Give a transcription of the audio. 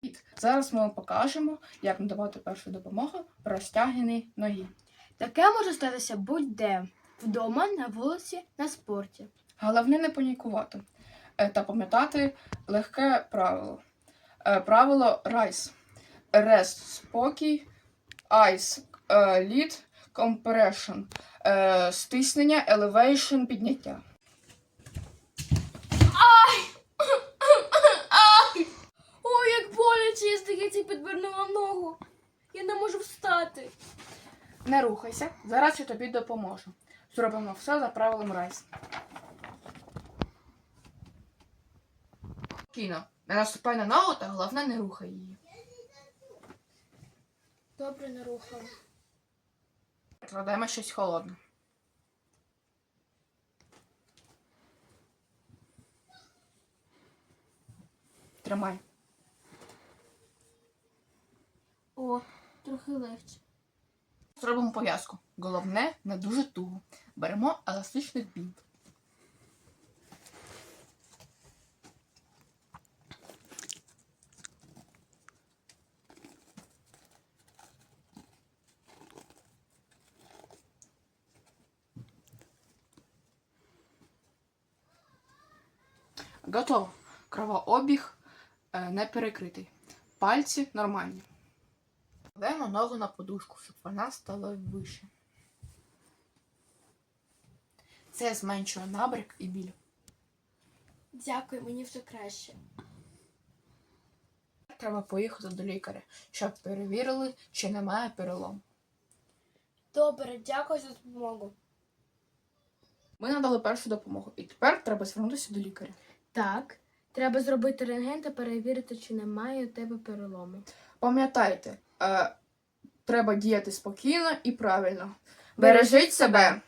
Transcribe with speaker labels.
Speaker 1: Привіт! Зараз ми вам покажемо, як надавати першу допомогу розтягненій ногі.
Speaker 2: Таке може статися будь-де вдома, на вулиці, на спорті.
Speaker 1: Головне не панікувати е, та пам'ятати легке правило. Е, Правило RICE. Rest – спокій, ICE – е, compression е, – стиснення, elevation – підняття.
Speaker 2: Ой, як боляче, я здається, підвернула ногу. Я не можу встати.
Speaker 1: Не рухайся, зараз я тобі допоможу. Зробимо все за правилом RICE. Спокійно. Не наступай на ногу та головне не рухай її.
Speaker 2: Добре, не рухала.
Speaker 1: Прикладаємо щось холодне. Тримай.
Speaker 2: О, трохи легше.
Speaker 1: Зробимо пов'язку. Головне, не дуже туго. Беремо еластичний бінт. Готово. Кровообіг е, не перекритий. Пальці нормальні. Кладемо ногу на подушку, щоб вона стала вище. Це зменшує набряк і біль.
Speaker 2: Дякую, мені вже краще.
Speaker 1: Треба поїхати до лікаря, щоб перевірили, чи немає перелому.
Speaker 2: Добре, дякую за допомогу.
Speaker 1: Ми надали першу допомогу, і тепер треба звернутися до лікаря.
Speaker 2: Так, треба зробити рентген та перевірити, чи немає у тебе перелому.
Speaker 1: Пам'ятайте, е, треба діяти спокійно і правильно. Бережіть себе!